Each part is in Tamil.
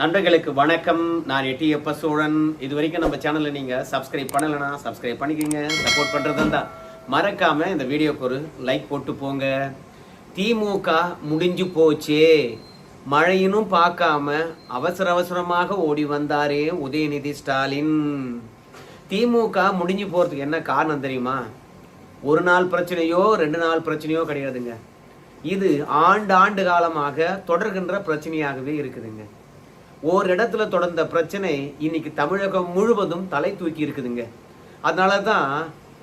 நண்பர்களுக்கு வணக்கம். நான் எட்டியப்ப சோழன். இது வரைக்கும் நம்ம சேனலை நீங்கள் சப்ஸ்கிரைப் பண்ணலைன்னா சப்ஸ்கிரைப் பண்ணிக்கோங்க. சப்போர்ட் பண்ணுறது தான் மறக்காமல் இந்த வீடியோக்கு ஒரு லைக் போட்டு போங்க. திமுக முடிஞ்சு போச்சே. மழையினும் பார்க்காம அவசர அவசரமாக ஓடி வந்தாரே உதயநிதி ஸ்டாலின். திமுக முடிஞ்சு போகிறதுக்கு என்ன காரணம் தெரியுமா? ஒரு நாள் பிரச்சனையோ ரெண்டு நாள் பிரச்சனையோ கிடையாதுங்க. இது ஆண்டு ஆண்டு காலமாக தொடர்கின்ற பிரச்சனையாகவே இருக்குதுங்க. ஒரு இடத்துல தொடர்ந்த பிரச்சனை இன்னைக்கு தமிழகம் முழுவதும் தலை தூக்கி இருக்குதுங்க. அதனால தான்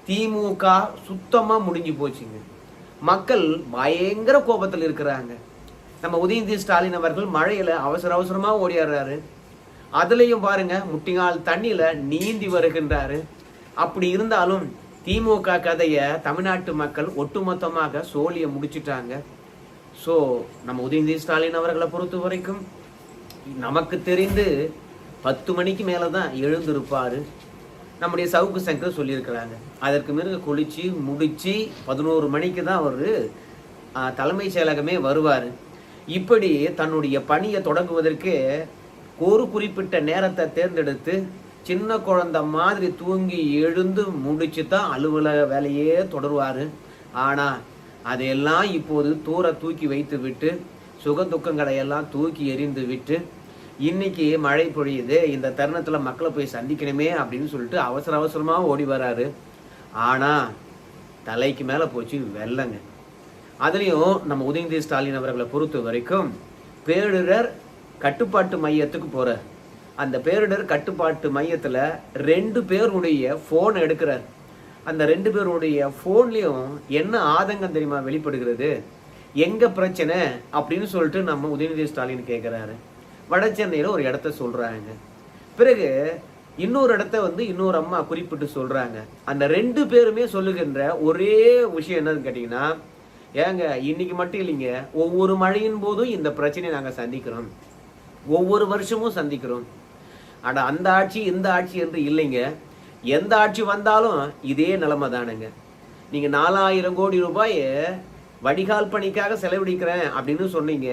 திமுக சுத்தமாக முடிஞ்சு போச்சுங்க. மக்கள் பயங்கர கோபத்தில் இருக்கிறாங்க. நம்ம உதயநிதி ஸ்டாலின் அவர்கள் மழையில் அவசர அவசரமாக ஓடியாடுறாரு. அதுலேயும் பாருங்க முட்டிங்கால் தண்ணியில் நீந்தி வருகின்றாரு. அப்படி இருந்தாலும் திமுக கதையை தமிழ்நாட்டு மக்கள் ஒட்டுமொத்தமாக சோழியை முடிச்சிட்டாங்க. ஸோ நம்ம உதயநிதி ஸ்டாலின் அவர்களை பொறுத்த வரைக்கும் நமக்கு தெரிந்து பத்து மணிக்கு மேலே தான் எழுந்திருப்பார். நம்முடைய சவுக்கு சங்கர் சொல்லியிருக்கிறாங்க. அதற்கு பிறகு குளிச்சு முடித்து பதினோரு மணிக்கு தான் அவர் தலைமைச் செயலகமே வருவார். இப்படி தன்னுடைய பணியை தொடங்குவதற்கு ஒரு குறிப்பிட்ட நேரத்தை தேர்ந்தெடுத்து சின்ன குழந்தை மாதிரி தூங்கி எழுந்து முடிச்சு தான் அலுவலக வேலையே தொடருவார். ஆனால் அதையெல்லாம் இப்போது தூர தூக்கி வைத்து விட்டு சுக துக்கங்களை எல்லாம் தூக்கி எறிந்து விட்டு இன்னைக்கு மழை பொழியுது இந்த தருணத்தில் மக்களை போய் சந்திக்கணுமே அப்படின்னு சொல்லிட்டு அவசர அவசரமாக ஓடி வராரு. ஆனால் தலைக்கு மேலே போச்சு வெள்ளங்க. அதுலேயும் நம்ம உதயநிதி ஸ்டாலின் அவர்களை பொறுத்த வரைக்கும் பேரிடர் கட்டுப்பாட்டு மையத்துக்கு போகிறார் அந்த பேரிடர் கட்டுப்பாட்டு மையத்தில் ரெண்டு பேருடைய ஃபோன் எடுக்கிறார். அந்த ரெண்டு பேருடைய ஃபோன்லேயும் என்ன ஆதங்கம் தெரியுமா வெளிப்படுகிறது? எங்க பிரச்சனை? அப்படின்னு சொல்லிட்டு நம்ம உதயநிதி ஸ்டாலின் கேட்குறாரு வட சென்னையில் ஒரு இடத்த சொல்கிறாங்க பிறகு இன்னொரு இடத்த வந்து இன்னொரு அம்மா குறிப்பிட்டு சொல்கிறாங்க அந்த ரெண்டு பேருமே சொல்லுகின்ற ஒரே விஷயம் என்னன்னு கேட்டிங்கன்னா ஏங்க இன்னைக்கு மட்டும் இல்லைங்க ஒவ்வொரு மழையின் போதும் இந்த பிரச்சனையை நாங்கள் சந்திக்கிறோம். ஒவ்வொரு வருஷமும் சந்திக்கிறோம். ஆனால் அந்த ஆட்சி இந்த ஆட்சி என்று இல்லைங்க. எந்த ஆட்சி வந்தாலும் இதே நிலைமை தானுங்க. நீங்கள் நாலாயிரம் கோடி ரூபாய் வடிகால் பணிக்காக செலவழிக்கிறேன் அப்படின்னு சொன்னீங்க.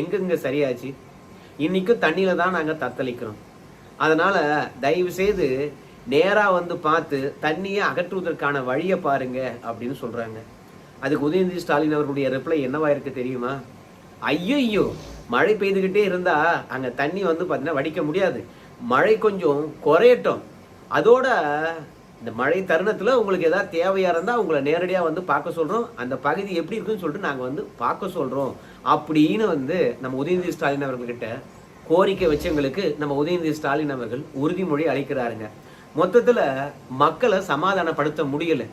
எங்கெங்க சரியாச்சு? இன்றைக்கும் தண்ணியில் தான் நாங்கள் தத்தளிக்கிறோம். அதனால் தயவு செய்து வந்து பார்த்து தண்ணியை அகற்றுவதற்கான வழியை பாருங்க அப்படின்னு சொல்கிறாங்க அதுக்கு உதயநிதி ஸ்டாலின் அவர்களுடைய ரிப்ளை என்னவா இருக்கு தெரியுமா? ஐயோ மழை பெய்துகிட்டே இருந்தால் அங்கே தண்ணி வந்து பார்த்தீங்கன்னா வடிக்க முடியாது. மழை கொஞ்சம் குறையட்டும். அதோட இந்த மழை தருணத்தில் உங்களுக்கு ஏதாவது தேவையாக இருந்தால் உங்களை நேரடியாக வந்து பார்க்க சொல்கிறோம் அந்த பகுதி எப்படி இருக்குன்னு சொல்லிட்டு நாங்கள் வந்து பார்க்க சொல்கிறோம் அப்படின்னு வந்து நம்ம உதயநிதி ஸ்டாலின் அவர்கள்கிட்ட கோரிக்கை வச்சவங்களுக்கு நம்ம உதயநிதி ஸ்டாலின் அவர்கள் உறுதிமொழி அளிக்கிறாருங்க. மொத்தத்தில் மக்களை சமாதானப்படுத்த முடியல.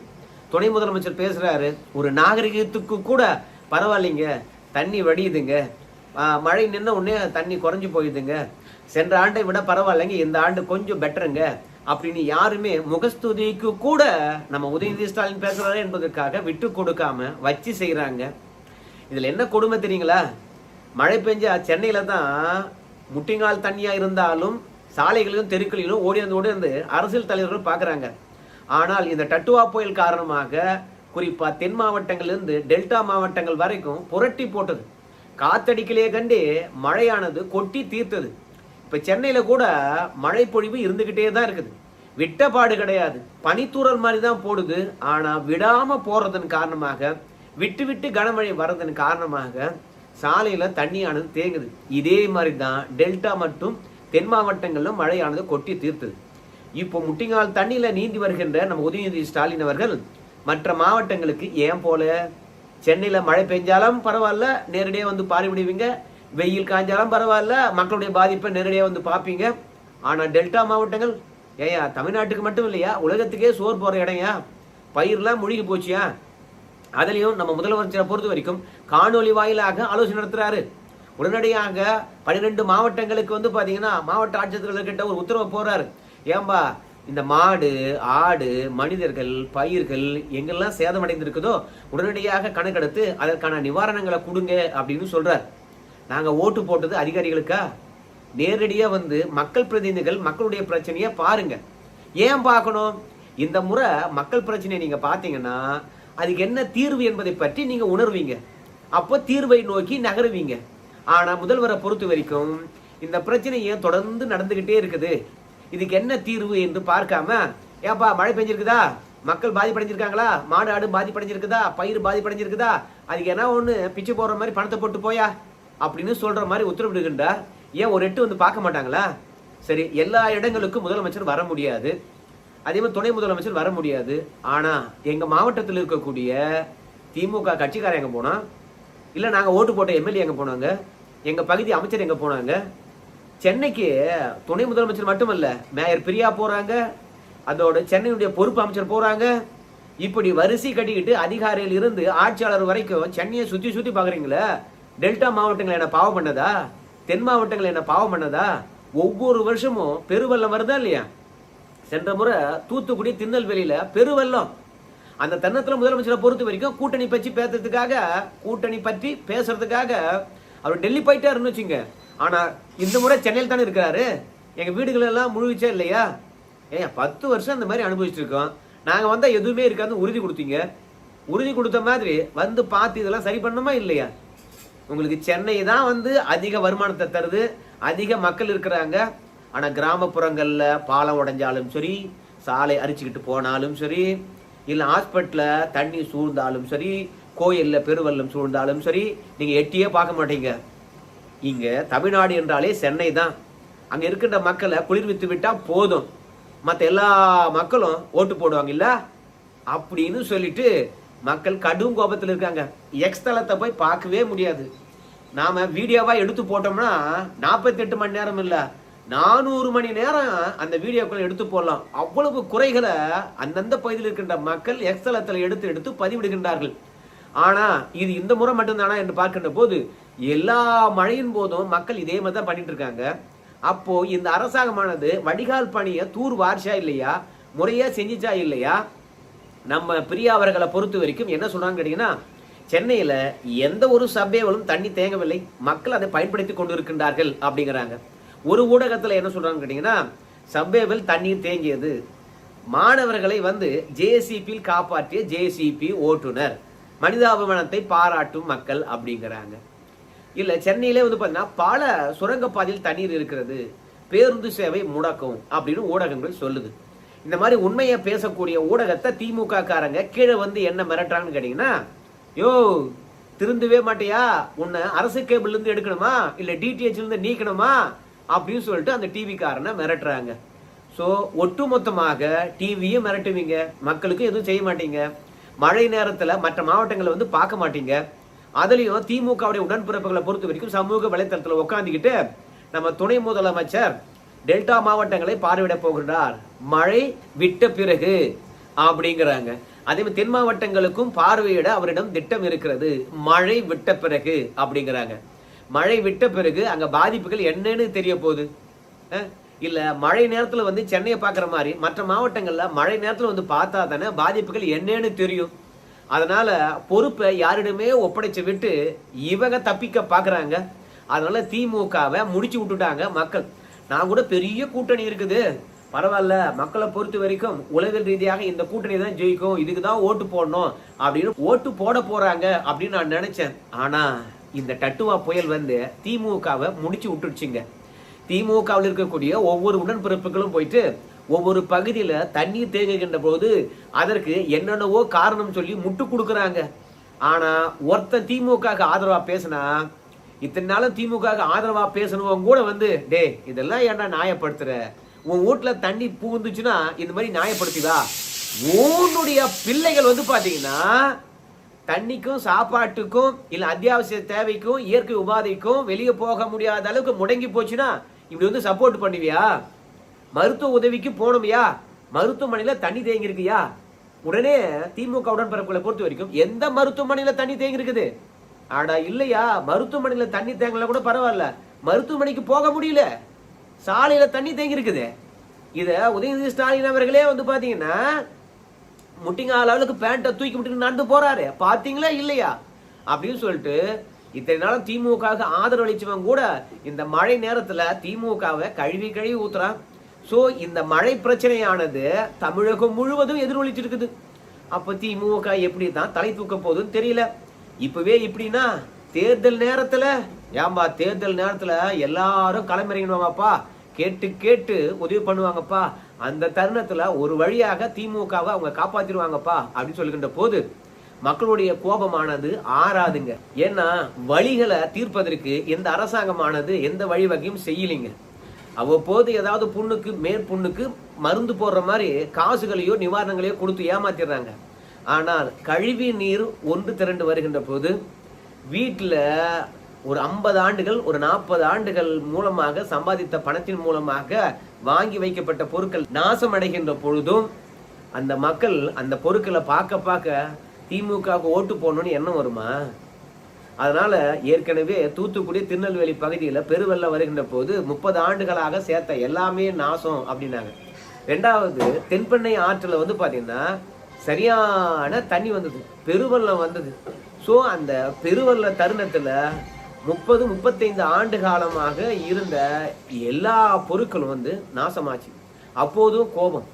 துணை முதலமைச்சர் பேசுகிறாரு ஒரு நாகரிகத்துக்கு கூட பரவாயில்லைங்க தண்ணி வடியுதுங்க. மழை நின்ன உடனே தண்ணி குறைஞ்சி போயிடுதுங்க. சென்ற ஆண்டை விட பரவாயில்லைங்க இந்த ஆண்டு கொஞ்சம் பெட்டருங்க அப்படின்னு யாருமே முகஸ்துதிக்கு கூட நம்ம உதயநிதி ஸ்டாலின் பேசுகிறாரு என்பதற்காக விட்டு கொடுக்காம வச்சு செய்கிறாங்க இதில் என்ன கொடுமை தெரியுங்களா? மழை பெஞ்சா சென்னையில் தான் முட்டிங்கால் தண்ணியாக இருந்தாலும் சாலைகளிலும் தெருக்களிலும் ஓடி வந்து ஓடி வந்து அரசியல் தலைவர்கள் பார்க்குறாங்க ஆனால் இந்த டட்டுவா புயல் காரணமாக குறிப்பாக தென் மாவட்டங்கள்லேருந்து டெல்டா மாவட்டங்கள் வரைக்கும் புரட்டி போட்டது. காத்தடிக்கலையே கண்டு மழையானது கொட்டி தீர்த்தது. இப்போ சென்னையில் கூட மழை பொழிவு இருந்துக்கிட்டே தான் இருக்குது. விட்டப்பாடு கிடையாது. பனித்தூறல் மாதிரி தான் போடுது. ஆனால் விடாமல் போகிறதன் காரணமாக விட்டு விட்டு கனமழை வர்றதன் காரணமாக சாலையில் தண்ணியானது தேங்குது. இதே மாதிரி தான் டெல்டா மற்றும் தென் மாவட்டங்களிலும் மழையானது கொட்டி தீர்த்தது. இப்போ முட்டிங்கால் தண்ணியில் நீந்தி வருகின்ற நம்ம உதயநிதி ஸ்டாலின் அவர்கள் மற்ற மாவட்டங்களுக்கு ஏன் போல? சென்னையில் மழை பெஞ்சாலும் பரவாயில்ல நேரடியாக வந்து பார்வையிடுவீங்க வெயில் காய்ஞ்சாலும் பரவாயில்ல மக்களுடைய பாதிப்பை நேரடியாக வந்து பார்ப்பீங்க. ஆனால் டெல்டா மாவட்டங்கள் ஏயா தமிழ்நாட்டுக்கு மட்டும் இல்லையா? உலகத்துக்கே சோறு போகிற இடையா? பயிர்லாம் முழுகி போச்சியா? அதுலேயும் நம்ம முதலமைச்சரை பொறுத்த வரைக்கும் காணொலி வாயிலாக ஆலோசனை நடத்துறாரு. உடனடியாக பன்னிரெண்டு மாவட்டங்களுக்கு வந்து பார்த்தீங்கன்னா மாவட்ட ஆட்சியர்கள்கிட்ட ஒரு உத்தரவு போடுறாரு. ஏம்பா இந்த மாடு ஆடு மனிதர்கள் பயிர்கள் எங்கெல்லாம் சேதமடைந்திருக்குதோ உடனடியாக கணக்கெடுத்து அதற்கான நிவாரணங்களை கொடுங்க அப்படின்னு சொல்றார். நாங்கள் ஓட்டு போட்டது அதிகாரிகளுக்கா? நேரடியாக வந்து மக்கள் பிரதிநிதிகள் மக்களுடைய பிரச்சனையை பாருங்க. ஏன் பார்க்கணும்? இந்த முறை மக்கள் பிரச்சனையை நீங்கள் பார்த்தீங்கன்னா அதுக்கு என்ன தீர்வு என்பதை பற்றி நீங்க உணர்வீங்க. அப்போ தீர்வை நோக்கி நகருவீங்க. ஆனா முதல்வரை பொறுத்த வரைக்கும் இந்த பிரச்சனை ஏன் தொடர்ந்து நடந்துகிட்டே இருக்குது? இதுக்கு என்ன தீர்வு என்று பார்க்காம ஏப்பா மழை பெஞ்சிருக்குதா? மக்கள் பாதிப்படைஞ்சிருக்காங்களா? மாடு ஆடு பாதிப்படைஞ்சிருக்குதா? பயிர் பாதிப்படைஞ்சிருக்குதா? அதுக்கு என்ன ஒண்ணு? பிச்சு போடுற மாதிரி பணத்தை போட்டு போயா? அப்படின்னு சொல்ற மாதிரி உத்தரவிடுகின்றார். ஏன் ஒரு எட்டு வந்து பார்க்க மாட்டாங்களா? சரி எல்லா இடங்களுக்கும் முதலமைச்சர் வர முடியாது. அதே மாதிரி துணை முதலமைச்சர் வர முடியாது. ஆனால் எங்கள் மாவட்டத்தில் இருக்கக்கூடிய திமுக கட்சிக்காரன் எங்கே போனால் இல்லை நாங்கள் ஓட்டு போட்ட எம்எல்ஏ எங்கே போனாங்க? எங்கள் பகுதி அமைச்சர் எங்கே போனாங்க? சென்னைக்கு துணை முதலமைச்சர் மட்டுமல்ல மேயர் பிரியா போகிறாங்க அதோட சென்னையுடைய பொறுப்பு அமைச்சர் போகிறாங்க இப்படி வரிசை கட்டிக்கிட்டு அதிகாரியில் இருந்து ஆட்சியாளர் வரைக்கும் சென்னையை சுற்றி சுற்றி பார்க்குறீங்களே டெல்டா மாவட்டங்களை என்ன பாவம் பண்ணதா? தென் மாவட்டங்களை என்ன பாவம் பண்ணதா? ஒவ்வொரு வருஷமும் பெருவெள்ளம் வருதா இல்லையா? சென்ற முறை தூத்துக்குடி திருநெல்வேலியில பெருவெள்ளம். அந்த தருணத்துல முதலமைச்சரை பொறுத்த வரைக்கும் கூட்டணி பற்றி பேசுறதுக்காக கூட்டணி பற்றி பேசுறதுக்காக அவர் டெல்லி போயிட்டாருன்னு வச்சுங்க. ஆனா இந்த முறை சென்னையில் தானே இருக்கிறாரு. எங்க வீடுகள் எல்லாம் முழுகிச்சா இல்லையா? ஏன் பத்து வருஷம் அந்த மாதிரி அனுபவிச்சுட்டு இருக்கோம் நாங்கள் வந்தால் எதுவுமே இருக்காதுன்னு உறுதி கொடுத்தீங்க. உறுதி கொடுத்த மாதிரி வந்து பார்த்து இதெல்லாம் சரி பண்ணுமா இல்லையா? உங்களுக்கு சென்னை தான் வந்து அதிக வருமானத்தை தருது. அதிக மக்கள் இருக்கிறாங்க. ஆனால் கிராமப்புறங்களில் பாலம் உடைஞ்சாலும் சரி சாலை அரிச்சுக்கிட்டு போனாலும் சரி இல்லை ஹாஸ்பிட்டலில் தண்ணி சூழ்ந்தாலும் சரி கோயிலில் பெருவெல்லம் சூழ்ந்தாலும் சரி நீங்கள் எட்டியே பார்க்க மாட்டீங்க. இங்கே தமிழ்நாடு என்றாலே சென்னை தான். அங்கே இருக்கின்ற மக்களை குளிர்வித்து விட்டால் போதும். மற்ற எல்லா மக்களும் ஓட்டு போடுவாங்க இல்லை அப்படின்னு சொல்லிட்டு மக்கள் கடும் கோபத்தில் இருக்காங்க. எக்ஸ் தளத்தை போய் பார்க்கவே முடியாது. நாம் வீடியோவாக எடுத்து போட்டோம்னா நாற்பத்தெட்டு மணி நேரம் இல்லை. நானூறு மணி நேரம் அந்த வீடியோக்களை எடுத்து போடலாம். அவ்வளவு குறைகளை அந்தந்த பகுதியில் இருக்கின்ற மக்கள் எக்ஸலத்தில் எடுத்து எடுத்து பதிவிடுகின்றார்கள். ஆனால் இது இந்த முறை மட்டும்தானா என்று பார்க்கின்ற போது எல்லா மழையின் போதும் மக்கள் இதே மாதிரி தான் பண்ணிட்டு இருக்காங்க. அப்போ இந்த அரசாங்கமானது வடிகால் பணியை தூர் வார்ஷா இல்லையா? முறையா செஞ்சிச்சா இல்லையா? நம்ம பிரியா அவர்களை பொறுத்த வரைக்கும் என்ன சொல்றாங்க கேட்டீங்கன்னா சென்னையில எந்த ஒரு சபைகளும் தண்ணி தேங்கவில்லை. மக்கள் அதை பயன்படுத்தி கொண்டு இருக்கின்றார்கள் அப்படிங்கிறாங்க. ஒரு ஊடகத்தில் என்ன சொல்கிறான்னு கேட்டிங்கன்னா சப்வேவில் தண்ணீர் தேங்கியது. மாணவர்களை வந்து ஜேசிபியில் காப்பாற்றிய ஜேசிபி ஓட்டுநர். மனிதாபிமானத்தை பாராட்டும் மக்கள் அப்படிங்கிறாங்க. இல்லை சென்னையிலே வந்து பார்த்தீங்கன்னா பல சுரங்கப்பாதையில் தண்ணீர் இருக்கிறது. பேருந்து சேவை முடக்கும் அப்படின்னு ஊடகங்கள் சொல்லுது. இந்த மாதிரி உண்மையை பேசக்கூடிய ஊடகத்தை திமுக காரங்க கீழே வந்து என்ன மிரட்டுறாங்கன்னு கேட்டிங்கன்னா யோ திருந்தவே மாட்டியா? உன்னை அரசு கேபிள்லேருந்து எடுக்கணுமா? இல்லை டிடிஹெச்லேருந்து நீக்கணுமா? அப்படின்னு சொல்லிட்டு அந்த டிவிக்காரனை மிரட்டுறாங்க. ஸோ ஒட்டுமொத்தமாக டிவியும் மிரட்டுவீங்க. மக்களுக்கும் எதுவும் செய்ய மாட்டீங்க. மழை நேரத்தில் மற்ற மாவட்டங்களை வந்து பார்க்க மாட்டீங்க. அதுலேயும் திமுகவுடைய உடன்பிறப்புகளை பொறுத்த வரைக்கும் சமூக வலைத்தளத்தில் உட்காந்துக்கிட்டு நம்ம துணை முதலமைச்சர் டெல்டா மாவட்டங்களை பார்வையிட போகிறார் மழை விட்ட பிறகு அப்படிங்கிறாங்க. அதே மாதிரி தென் மாவட்டங்களுக்கும் பார்வையிட அவரிடம் திட்டம் இருக்கிறது. மழை விட்ட பிறகு அப்படிங்கிறாங்க. மழை விட்ட பிறகு அங்கே பாதிப்புகள் என்னன்னு தெரிய போகுது. இல்லை மழை நேரத்தில் வந்து சென்னையை பார்க்குற மாதிரி மற்ற மாவட்டங்களில் மழை நேரத்தில் வந்து பார்த்தா தானே பாதிப்புகள் என்னன்னு தெரியும். அதனால் பொறுப்பை யாரிடமே ஒப்படைச்சு விட்டு இவங்க தப்பிக்க பார்க்குறாங்க. அதனால் திமுகவை முடிச்சு விட்டுட்டாங்க மக்கள். நான் கூட பெரிய கூட்டணி இருக்குது. பரவாயில்ல மக்களை பொறுத்த வரைக்கும் உளவியல் ரீதியாக இந்த கூட்டணி தான் ஜெயிக்கும். இதுக்கு தான் ஓட்டு போடணும் அப்படின்னு ஓட்டு போட போகிறாங்க அப்படின்னு நான் நினச்சேன். ஆனால் இந்த டட்டுவா புயல் வந்து திமுகவை முடிச்சு விட்டுடுச்சுங்க. திமுகவில் இருக்கக்கூடிய ஒவ்வொரு உடன்பிறப்புகளும் போயிட்டு ஒவ்வொரு பகுதியில் தண்ணீர் தேங்குகின்ற போது அதற்கு என்னென்னவோ காரணம் சொல்லி முட்டு கொடுக்குறாங்க. ஆனால் ஒருத்தன் திமுக ஆதரவாக பேசினா இத்தனை நாளும் திமுக ஆதரவாக பேசணுவங்க கூட வந்து டே இதெல்லாம் ஏன்டா நியாயப்படுத்துற? உன் வீட்டில் தண்ணி பூந்துச்சுன்னா இந்த மாதிரி நியாயப்படுத்திதா உன்னுடைய பிள்ளைகள் வந்து பார்த்தீங்கன்னா தண்ணிக்கும் சாப்பாட்டுக்கும் இல்ல அத்தியாவசிய தேவைக்கும் இயற்கை உபாதைக்கும் வெளியே போக முடியாத அளவுக்கு முடங்கி போச்சுன்னா இப்படி வந்து சப்போர்ட் பண்ணுவியா? மருத்துவ உதவிக்கு போகணுமையா? மருத்துவமனையில தண்ணி தேங்கியிருக்குயா? உடனே திமுக உடன்பிறப்புகளை பொறுத்த வரைக்கும் எந்த மருத்துவமனையில தண்ணி தேங்கியிருக்குது? ஆனா இல்லையா? மருத்துவமனையில தண்ணி தேங்கல கூட பரவாயில்ல. மருத்துவமனைக்கு போக முடியல. சாலையில தண்ணி தேங்கியிருக்குது. இதை இத உதயநிதி ஸ்டாலின் அவர்களே வந்து பாத்தீங்கன்னா முட்டிங்கால அளவுக்கு பேண்ட்டை தூக்கி விட்டு நடந்து போறாரு. பாத்தீங்களா இல்லையா? அப்படின்னு சொல்லிட்டு இத்தனை நாளும் திமுக ஆதரவு அளிச்சவன் கூட இந்த மழை நேரத்துல திமுகவை கழுவி கழுவி ஊத்துறான். ஸோ இந்த மழை பிரச்சனையானது தமிழகம் முழுவதும் எதிரொலிச்சு இருக்குது அப்ப திமுக எப்படி தான் தலை தூக்க போகுதுன்னு தெரியல. இப்பவே இப்படின்னா தேர்தல் நேரத்துல ஏன்பா தேர்தல் நேரத்துல எல்லாரும் களமிறங்கிடுவாங்கப்பா. கேட்டு கேட்டு உதவி பண்ணுவாங்கப்பா. அந்த தருணத்துல ஒரு வழியாக திமுகவை அவங்க காப்பாத்திடுவாங்கப்பா அப்படின்னு சொல்லுகின்ற போது மக்களுடைய கோபமானது ஆறாதுங்க. ஏன்னா வழிகளை தீர்ப்பதற்கு எந்த அரசாங்கமானது எந்த வழிவகையும் செய்யலைங்க. அவ்வப்போது ஏதாவது புண்ணுக்கு மேற்புண்ணுக்கு மருந்து போடுற மாதிரி காசுகளையோ நிவாரணங்களையோ கொடுத்து ஏமாத்திடுறாங்க. ஆனால் கழிவு நீர் ஒன்று திரண்டு வருகின்ற போது வீட்டில் ஒரு ஐம்பது ஆண்டுகள் ஒரு நாற்பது ஆண்டுகள் மூலமாக சம்பாதித்த பணத்தின் மூலமாக வாங்கி வைக்கப்பட்ட பொருட்கள் நாசம் அடைகின்ற பொழுதும் அந்த மக்கள் அந்த பொருட்களை பார்க்க பார்க்க திமுகவுக்கு ஓட்டு போடணும்னு எண்ணம் வருமா? அதனால ஏற்கனவே தூத்துக்குடி திருநெல்வேலி பகுதியில் பெருவெள்ளம் வருகின்ற போது முப்பது ஆண்டுகளாக சேர்த்த எல்லாமே நாசம் அப்படின்னாங்க. ரெண்டாவது தென்பெண்ணை ஆற்றில் வந்து பார்த்தீங்கன்னா சரியான தண்ணி வந்தது பெருவெள்ளம் வந்தது. ஸோ அந்த பெருவெள்ள தருணத்தில் முப்பது முப்பத்தைந்து ஆண்டு காலமாக இருந்த எல்லா பொருட்களும் வந்து நாசமாச்சு. அப்போதும் கோபம்.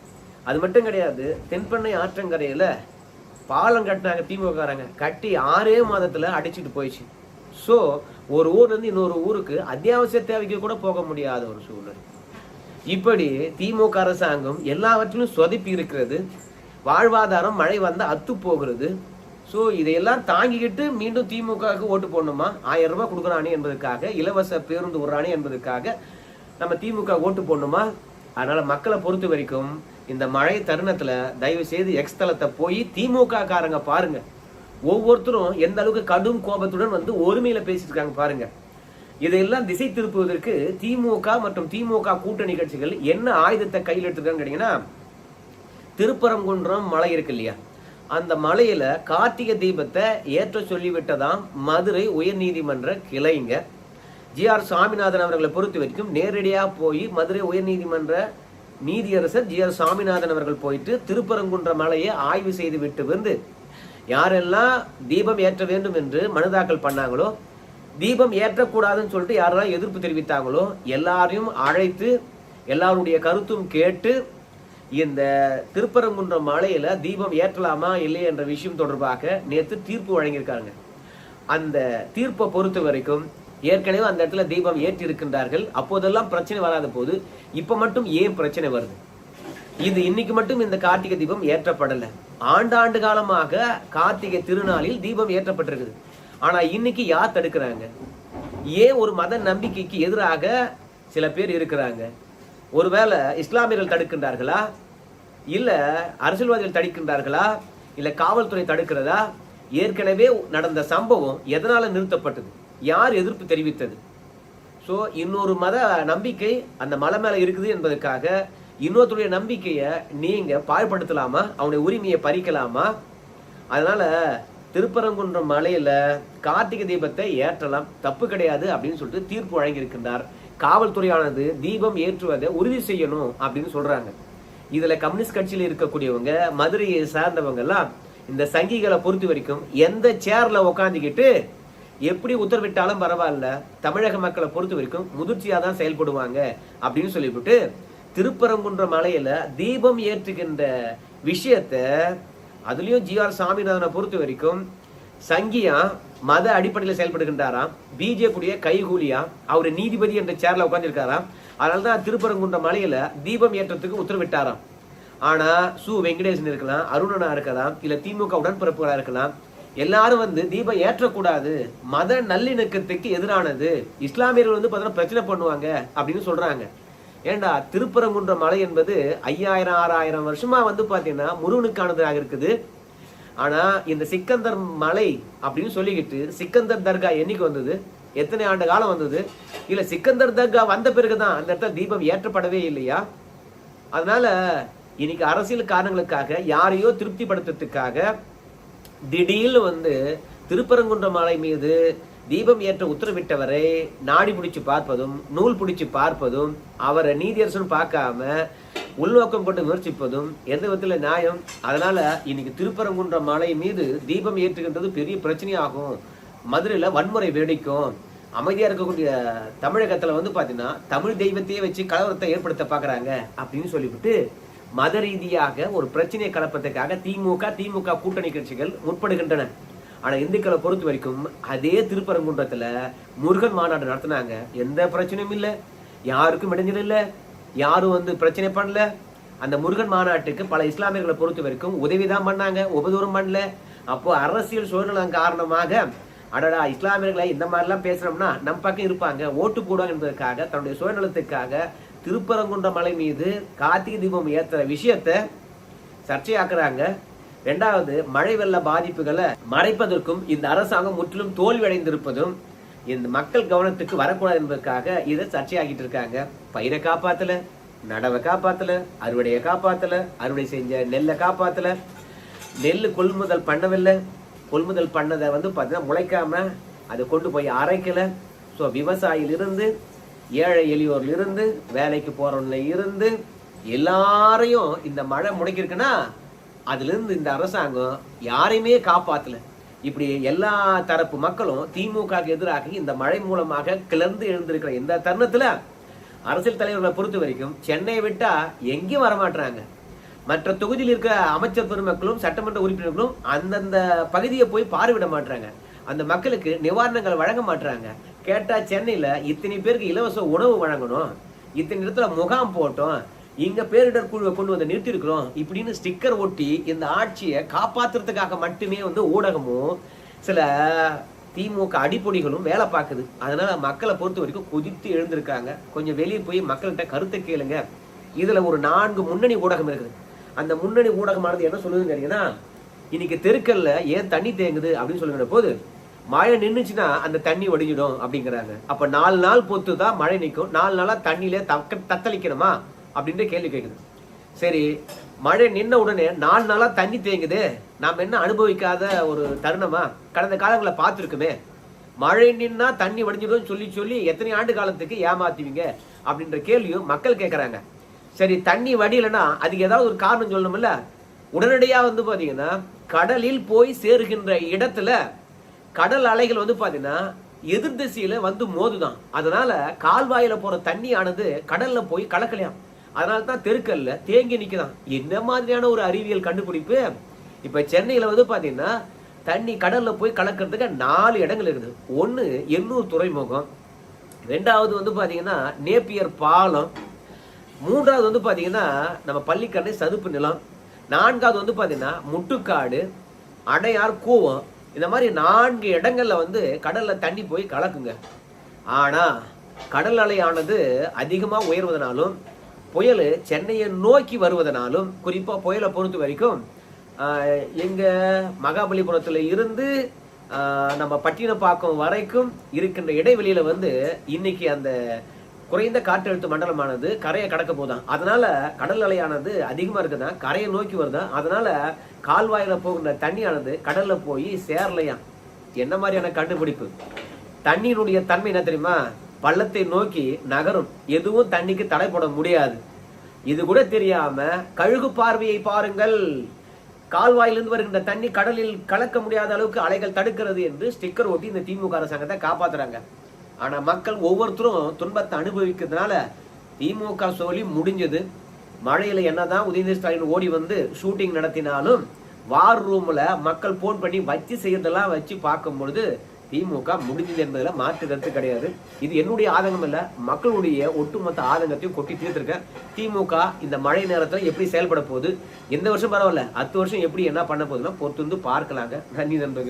அது மட்டும் கிடையாது தென்பெண்ணை ஆற்றங்கரையில் பாலம் கட்டினாங்க திமுககாரங்க. கட்டி ஆறே மாதத்தில் அடிச்சுட்டு போயிடுச்சு. ஸோ ஒரு ஊர்லேருந்து இன்னொரு ஊருக்கு அத்தியாவசிய தேவைக்கு கூட போக முடியாத ஒரு சூழ்நிலை. இப்படி திமுக அரசாங்கம் எல்லாவற்றிலும் சொதப்பி இருக்கிறது. வாழ்வாதாரம் மழை வந்தால் அத்து போகிறது. ஸோ இதையெல்லாம் தாங்கிக்கிட்டு மீண்டும் திமுகவுக்கு ஓட்டு போடணுமா? ஆயிரம் ரூபாய் கொடுக்குறானே என்பதற்காக இலவச பேருந்து விடுறானே என்பதற்காக நம்ம திமுக ஓட்டு போடணுமா? அதனால மக்களை பொறுத்த வரைக்கும் இந்த மழை தருணத்துல தயவு செய்து எக்ஸ் தளத்தை போய் திமுக காரங்க பாருங்க. ஒவ்வொருத்தரும் எந்த அளவுக்கு கடும் கோபத்துடன் வந்து ஒருமையில பேசிட்டு இருக்காங்க பாருங்க. இதையெல்லாம் திசை திருப்புவதற்கு திமுக மற்றும் திமுக கூட்டணி கட்சிகள் என்ன ஆயுதத்தை கையில் எடுத்துருக்காங்கன்னு கேட்டீங்கன்னா திருப்பரங்குன்றம் மலை இருக்கு இல்லையா? அந்த மலையில கார்த்திகை தீபத்தை ஏற்ற சொல்லிவிட்டதாம் மதுரை உயர்நீதிமன்ற கிளைங்க. ஜி ஆர் சாமிநாதன் அவர்களை பொறுத்த வரைக்கும் நேரடியாக போய் மதுரை உயர்நீதிமன்ற நீதியரசர் ஜி ஆர் சாமிநாதன் அவர்கள் போயிட்டு திருப்பரங்குன்ற மலையை ஆய்வு செய்து விட்டு வந்து யாரெல்லாம் தீபம் ஏற்ற வேண்டும் என்று மனு தாக்கல் பண்ணாங்களோ தீபம் ஏற்றக்கூடாதுன்னு சொல்லிட்டு யாரெல்லாம் எதிர்ப்பு தெரிவித்தாங்களோ எல்லாரையும் அழைத்து எல்லாருடைய கருத்தும் கேட்டு இந்த திருப்பரங்குன்ற மலையில தீபம் ஏற்றலாமா இல்லை என்ற விஷயம் தொடர்பாக நேற்று தீர்ப்பு வழங்கியிருக்காங்க. அந்த தீர்ப்பை பொறுத்த வரைக்கும் ஏற்கனவே அந்த இடத்துல தீபம் ஏற்றி இருக்கின்றார்கள் அப்போதெல்லாம் பிரச்சனை வராத போது இப்ப மட்டும் ஏன் பிரச்சனை வருது? இது இன்னைக்கு மட்டும் இந்த கார்த்திகை தீபம் ஏற்றப்படலை. ஆண்டாண்டு காலமாக கார்த்திகை திருநாளில் தீபம் ஏற்றப்பட்டிருக்குது. ஆனா இன்னைக்கு யார் தடுக்கிறாங்க? ஏன் ஒரு மத நம்பிக்கைக்கு எதிராக சில பேர் இருக்கிறாங்க? ஒருவேளை இஸ்லாமியர்கள் தடுக்கின்றார்களா? இல்ல அரசியல்வாதிகள் தடுக்கின்றார்களா? இல்ல காவல்துறை தடுக்கிறதா? ஏற்கனவே நடந்த சம்பவம் எதனால நிறுத்தப்பட்டது? யார் எதிர்ப்பு தெரிவித்தது? ஸோ இன்னொரு மத நம்பிக்கை அந்த மலை மேலே இருக்குது என்பதற்காக இன்னொருத்தருடைய நம்பிக்கையை நீங்கள் பாழ்படுத்தலாமா? அவனுடைய உரிமையை பறிக்கலாமா? அதனால திருப்பரங்குன்றம் மலையில் கார்த்திகை தீபத்தை ஏற்றலாம். தப்பு கிடையாது அப்படின்னு சொல்லிட்டு தீர்ப்பு வழங்கியிருக்கின்றார் காவல்துறையானது தீபம் ஏற்றுவதை உறுதி செய்யணும் அப்படின்னு சொல்றாங்க. இதுல கம்யூனிஸ்ட் கட்சியில இருக்கக்கூடியவங்க மதுரையை சார்ந்தவங்க எல்லாம் இந்த சங்கிகளை பொறுத்த வரைக்கும் எந்த சேர்ல உக்காந்துக்கிட்டு எப்படி உத்தரவிட்டாலும் பரவாயில்ல தமிழக மக்களை பொறுத்த வரைக்கும் முதிர்ச்சியா தான் செயல்படுவாங்க அப்படின்னு சொல்லிவிட்டு திருப்பரங்குன்ற மலையில தீபம் ஏற்றுகின்ற விஷயத்த அதுலயும் ஜி ஆர் சாமிநாதனை பொறுத்த வரைக்கும் சங்கியா மத அடிப்படையில் செயல்படுகின்றாராம். பிஜேபியுடைய கைகூலியா? அவர் நீதிபதி என்ற சேர்ல அதனால் தான் திருப்பரங்குன்ற மலையில தீபம் ஏற்றத்துக்கு உத்தரவிட்டாராம். ஆனா சு வெங்கடேசன் இருக்கலாம் அருணனா இருக்கலாம் இல்ல திமுக உடன்பிறப்புகளா இருக்கலாம் எல்லாரும் வந்து தீபம் ஏற்றக்கூடாது மத நல்லிணக்கத்துக்கு எதிரானது இஸ்லாமியர்கள் வந்து பார்த்தீங்கன்னா பிரச்சனை பண்ணுவாங்க அப்படின்னு சொல்றாங்க. ஏண்டா திருப்பரங்குன்ற மலை என்பது ஐயாயிரம் ஆறாயிரம் வருஷமா வந்து பாத்தீங்கன்னா முருகனுக்கானதாக இருக்குது. ஆனா இந்த சிக்கந்தர் மலை அப்படின்னு சொல்லிக்கிட்டு சிக்கந்தர் தர்கா என்னைக்கு வந்தது? எத்தனை ஆண்டு காலம் வந்தது? இல்ல சிக்கந்தர் தர்கா வந்த பிறகுதான் அந்த இடத்துல தீபம் ஏற்றப்படவே இல்லையா? அதனால இன்னைக்கு அரசியல் காரணங்களுக்காக யாரையோ திருப்திப்படுத்துறதுக்காக திடீர்னு வந்து திருப்பரங்குன்ற மலை மீது தீபம் ஏற்ற உத்தரவிட்டவரை நாடி பிடிச்சு பார்ப்பதும் நூல் பிடிச்சு பார்ப்பதும் அவரை நீதியரசன் பார்க்காம உள்நோக்கம் கொண்டு விமர்சிப்பதும் எந்த விதத்தில் நியாயம்? அதனால இன்னைக்கு திருப்பரங்குன்ற மலை மீது தீபம் ஏற்றுகின்றது பெரிய பிரச்சனையாகும். மதுரையில வன்முறை வெடிக்கும். அமைதியா இருக்கக்கூடிய தமிழகத்துல வந்து பாத்தீங்கன்னா தமிழ் தெய்வத்தையே வச்சு கலவரத்தை ஏற்படுத்த பாக்குறாங்க அப்படின்னு சொல்லிவிட்டு மத ரீதியாக ஒரு பிரச்சனையை கலப்பதற்காக திமுக திமுக கூட்டணி கட்சிகள் முற்படுகின்றன. ஆனா இந்துக்களை பொறுத்த வரைக்கும் அதே திருப்பரங்குன்றத்துல முருகன் மாநாடு நடத்தினாங்க. எந்த பிரச்சனையும் இல்லை. யாருக்கும் இடைஞ்சல் இல்லை. யாரும் வந்து பிரச்சனை பண்ணல. அந்த முருகன் மாநாட்டுக்கு பல இஸ்லாமியர்களை பொறுத்த வரைக்கும் உதவி தான் பண்ணாங்க. உபதூரம் பண்ணல. அப்போ அரசியல் சூழ்நிலை காரணமாக அடடா இஸ்லாமியர்களை இந்த மாதிரிலாம் பேசுறோம்னா நம் பக்கம் இருப்பாங்க. ஓட்டு போடுவாங்க என்பதற்காக தன்னுடைய சுயநலத்துக்காக திருப்பரங்குன்ற மலை மீது கார்த்திகை தீபம் ஏத்துற விஷயத்தை சர்ச்சையாக்குறாங்க. ரெண்டாவது மழை வெள்ள பாதிப்புகளை மறைப்பதற்கும் இந்த அரசாங்கம் முற்றிலும் தோல்வியடைந்திருப்பதும் இந்த மக்கள் கவனத்துக்கு வரக்கூடாது என்பதற்காக இதை சர்ச்சையாகிட்டு இருக்காங்க. பயிரை காப்பாத்தல நடவை காப்பாத்தல அறுவடையை காப்பாத்தல அறுவடை செஞ்ச நெல்லை காப்பாத்தல. நெல் கொள்முதல் பண்ணவில்லை. கொள்முதல் பண்ணதை வந்து பார்த்தீங்கன்னா முளைக்காம அதை கொண்டு போய் அரைக்கல. ஸோ விவசாயிலிருந்து ஏழை எளியோர்ல இருந்து வேலைக்கு போறவன்ல இருந்து எல்லாரையும் இந்த மழை முடக்கிருக்குன்னா அதுலேருந்து இந்த அரசாங்கம் யாரையுமே காப்பாற்றல இப்படி எல்லா தரப்பு மக்களும் திமுகவுக்கு எதிராக இந்த மழை மூலமாக கிளர்ந்து எழுந்திருக்கிற இந்த தருணத்தில் அரசியல் தலைவர்களை பொறுத்த வரைக்கும் சென்னையை விட்டா எங்கேயும் வரமாட்டுறாங்க மற்ற தொகுதியில் இருக்கிற அமைச்சர் பெருமக்களும் சட்டமன்ற உறுப்பினர்களும் அந்தந்த பகுதியை போய் பார்வையிட மாட்டுறாங்க அந்த மக்களுக்கு நிவாரணங்கள் வழங்க மாட்டுறாங்க கேட்டால் சென்னையில் இத்தனை பேருக்கு இலவச உணவு வழங்கணும். இத்தனை இடத்துல முகாம் போட்டோம். இங்க பேரிடர் குழுவை கொண்டு வந்து நிறுத்திருக்கிறோம் இப்படின்னு ஸ்டிக்கர் ஒட்டி இந்த ஆட்சியை காப்பாத்துறதுக்காக மட்டுமே வந்து ஊடகமும் சில திமுக அடிப்பொடிகளும் வேலை பார்க்குது. அதனால மக்களை பொறுத்த வரைக்கும் கொதித்து எழுந்திருக்காங்க கொஞ்சம் வெளியே போய் மக்கள்கிட்ட கருத்தை கேளுங்க. இதுல ஒரு நான்கு முன்னணி ஊடகம் இருக்குது. அந்த முன்னணி ஊடகமானது என்ன சொல்லுதுன்னு கேட்டீங்கன்னா இன்னைக்கு தெருக்கல்ல ஏன் தண்ணி தேங்குது அப்படின்னு சொல்லுகிற போது மழை நின்றுச்சுன்னா அந்த தண்ணி வடிஞ்சிடும் அப்படிங்கிறாங்க. அப்ப நாலு நாள் பொத்து தான் மழை நிற்கும். நாலு நாளா தண்ணியில தக்க தத்தளிக்கணுமா? அப்படின்ற கேள்வி கேட்குது சரி மழை நின்ன உடனே நாலு நாளாக தண்ணி தேங்குது. நாம் என்ன அனுபவிக்காத ஒரு தருணமா? கடந்த காலங்களை பார்த்துருக்குமே. மழை நின்னா தண்ணி வடிஞ்சிடும் சொல்லி சொல்லி எத்தனை ஆண்டு காலத்துக்கு ஏமாத்துவீங்க? அப்படின்ற கேள்வியும் மக்கள் கேட்குறாங்க சரி தண்ணி வடியலைன்னா அதுக்கு ஏதாவது ஒரு காரணம் சொல்லணும்ல? உடனடியாக வந்து பார்த்தீங்கன்னா கடலில் போய் சேருகின்ற இடத்துல கடல் அலைகள் வந்து பார்த்தீங்கன்னா எதிர் திசையில் வந்து மோதுதான். அதனால கால்வாயில் போகிற தண்ணியானது கடலில் போய் கலக்கலையாம். அதனால தான் தெருக்கல்ல தேங்கி நிக்குதாம் என்ன மாதிரியான ஒரு அறிவியல் கண்டுபிடிப்பு? இப்போ சென்னையில் வந்து பார்த்தீங்கன்னா தண்ணி கடலில் போய் கலக்கிறதுக்கு நாலு இடங்கள் இருக்குது. ஒன்று எண்ணூர் துறைமுகம். ரெண்டாவது வந்து பார்த்தீங்கன்னா நேப்பியர் பாலம். மூன்றாவது வந்து பார்த்தீங்கன்னா நம்ம பள்ளிக்கரணை சதுப்பு நிலம். நான்காவது வந்து பார்த்தீங்கன்னா முட்டுக்காடு அடையார் கூவம். இந்த மாதிரி நான்கு இடங்களில் வந்து கடலில் தண்ணி போய் கலக்குங்க. ஆனால் கடல் அலையானது அதிகமாக உயர்வதனாலும் புயல் சென்னையை நோக்கி வருவதனாலும் குறிப்பாக புயலை பொறுத்த வரைக்கும் எங்கள் மகாபலிபுரத்தில் இருந்து நம்ம பட்டினப்பாக்கம் வரைக்கும் இருக்கின்ற இடைவெளியில் வந்து இன்னைக்கு அந்த குறைந்த காற்றழுத்த மண்டலமானது கரையை கடக்க போதான் அதனால கடல் அலையானது அதிகமாக இருக்குதான் கரையை நோக்கி வருதான் அதனால கால்வாயில் போகின்ற தண்ணியானது கடல்ல போய் சேரலையாம் என்ன மாதிரியான கண்டுபிடிப்பு? தண்ணியினுடைய தன்மை என்ன தெரியுமா? பள்ளத்தை நோக்கி நகரும். எதுவும் தண்ணிக்கு தடை போட முடியாது. இது கூட தெரியாம கழுகு பார்வையை பாருங்கள். கால்வாயிலிருந்து வருகின்ற தண்ணி கடலில் கலக்க முடியாத அளவுக்கு அலைகள் தடுக்கிறது என்று ஸ்டிக்கர் ஒட்டி இந்த திமுக அரசாங்கத்தை காப்பாத்துறாங்க. ஆனா மக்கள் ஒவ்வொருத்தரும் துன்பத்தை அனுபவிக்கிறதுனால திமுக சோழி முடிஞ்சது. மழையில என்னதான் உதயநிதி ஸ்டாலின் ஓடி வந்து ஷூட்டிங் நடத்தினாலும் வார் ரூம்ல மக்கள் போன் பண்ணி வச்சு செய்யறதெல்லாம் வச்சு பார்க்கும் பொழுது திமுக முடிஞ்சது என்பதில் மாற்று கருத்து கிடையாது. இது என்னுடைய ஆதங்கம் இல்ல மக்களுடைய ஒட்டுமொத்த ஆதங்கத்தையும் கொட்டி தீர்த்திருக்கேன் திமுக இந்த மழை நேரத்துல எப்படி செயல்பட போகுது? எந்த வருஷம் பரவாயில்ல அத்து வருஷம் எப்படி என்ன பண்ண போகுதுன்னா பொறுத்து வந்து பார்க்கலாங்க. நன்றி நண்பர்கள்.